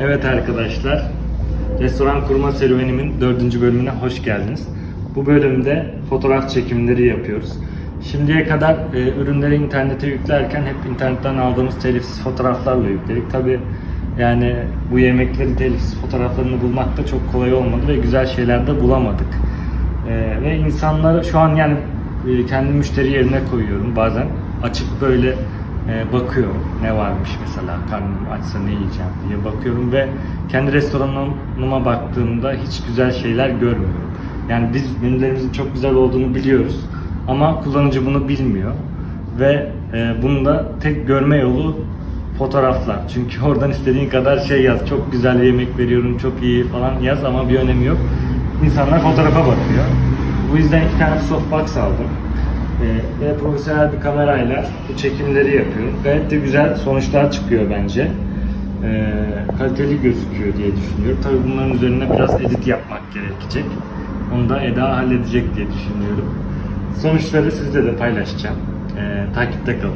Evet arkadaşlar, restoran kurma serüvenimin dördüncü bölümüne hoş geldiniz. Bu bölümde fotoğraf çekimleri yapıyoruz. Şimdiye kadar e, ürünleri internete yüklerken hep internetten aldığımız telifsiz fotoğraflarla yükledik. Tabi yani bu yemeklerin telifsiz fotoğraflarını bulmak da çok kolay olmadı ve güzel şeyler de bulamadık. E, ve insanları şu an yani e, kendi müşteri yerine koyuyorum bazen. Açıp böyle e, bakıyorum ne varmış mesela karnım açsa ne yiyeceğim diye bakıyorum ve kendi restoranıma baktığımda hiç güzel şeyler görmüyorum. Yani biz menülerimizin çok güzel olduğunu biliyoruz ama kullanıcı bunu bilmiyor ve e, bunu da tek görme yolu fotoğraflar. Çünkü oradan istediğin kadar şey yaz. Çok güzel yemek veriyorum, çok iyi falan yaz ama bir önemi yok. İnsanlar fotoğrafa bakıyor. Bu yüzden iki tane softbox aldım. Ee, ve profesyonel bir kamerayla bu çekimleri yapıyorum. Gayet de güzel sonuçlar çıkıyor bence. Ee, kaliteli gözüküyor diye düşünüyorum. Tabii bunların üzerine biraz edit yapmak gerekecek. Onu da Eda halledecek diye düşünüyorum. Sonuçları sizle de paylaşacağım. Ee, takipte kalın.